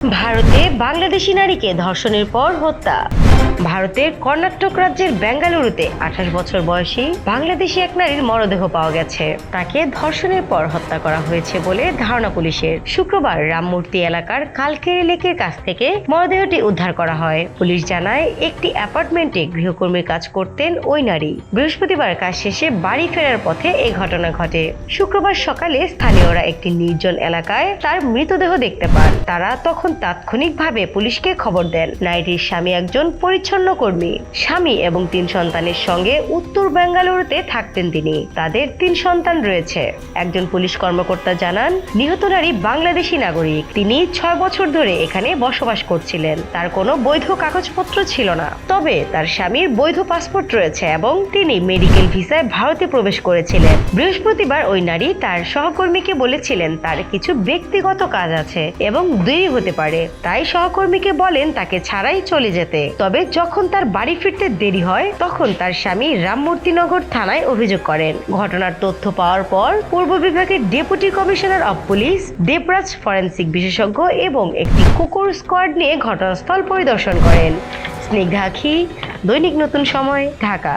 ভারতে বাংলাদেশি নারীকে ধর্ষণের পর হত্যা ভারতের কর্ণাটক রাজ্যের বেঙ্গালুরুতে আঠাশ বছর বয়সী বাংলাদেশি এক নারীর মরদেহ পাওয়া গেছে। তাকে ধর্ষণের পর হত্যা করা হয়েছে বলে ধারণা পুলিশের। শুক্রবার রামমূর্তি এলাকার কালকেরি লেকের কাছ থেকে মরদেহটি উদ্ধার করা হয়। পুলিশ জানায়, একটি অ্যাপার্টমেন্টে গৃহকর্মীর কাজ করতেন ওই নারী। বৃহস্পতিবার কাজ শেষে বাড়ি ফেরার পথে এই ঘটনা ঘটে। শুক্রবার সকালে স্থানীয়রা একটি নির্জন এলাকায় তার মৃতদেহ দেখতে পান। তারা তখন তাৎক্ষণিকভাবে পুলিশকে খবর দেন। নারীটির স্বামী একজন পরিচ্ছন্ন কর্মী, স্বামী এবং তিন সন্তানের সঙ্গে উত্তর বেঙ্গালুরুতে থাকতেন তিনি। তাদের তিন সন্তান রয়েছে। একজন পুলিশ কর্মকর্তা জানান, নিহত নারী বাংলাদেশি নাগরিক। তিনি ছয় বছর ধরে এখানে বসবাস করছিলেন। তার কোনো বৈধ কাগজপত্র ছিল না। তবে তার স্বামীর বৈধ পাসপোর্ট রয়েছে এবং তিনি মেডিকেল ভিসায় ভারতে প্রবেশ করেছিলেন। বৃহস্পতিবার ওই নারী তার সহকর্মীকে বলেছিলেন, তার কিছু ব্যক্তিগত কাজ আছে এবং দেরি হতে পারে। তাই সহকর্মীকে বলেন, তাকে ছাড়াই চলে যেতে। তবে যখন তার বাড়ি ফিরতে দেরি হয়, তখন তার স্বামী রামমূর্তিনগর থানায় অভিযোগ করেন। ঘটনার তথ্য পাওয়ার পর পূর্ব বিভাগের deputy commissioner of police, Debraj forensic বিশেষজ্ঞ এবং একটি কুকুর স্কোয়াড নিয়ে ঘটনাস্থল পরিদর্শন করেন। স্নিগ্ধাখি দৈনিক নতুন সময়, ঢাকা।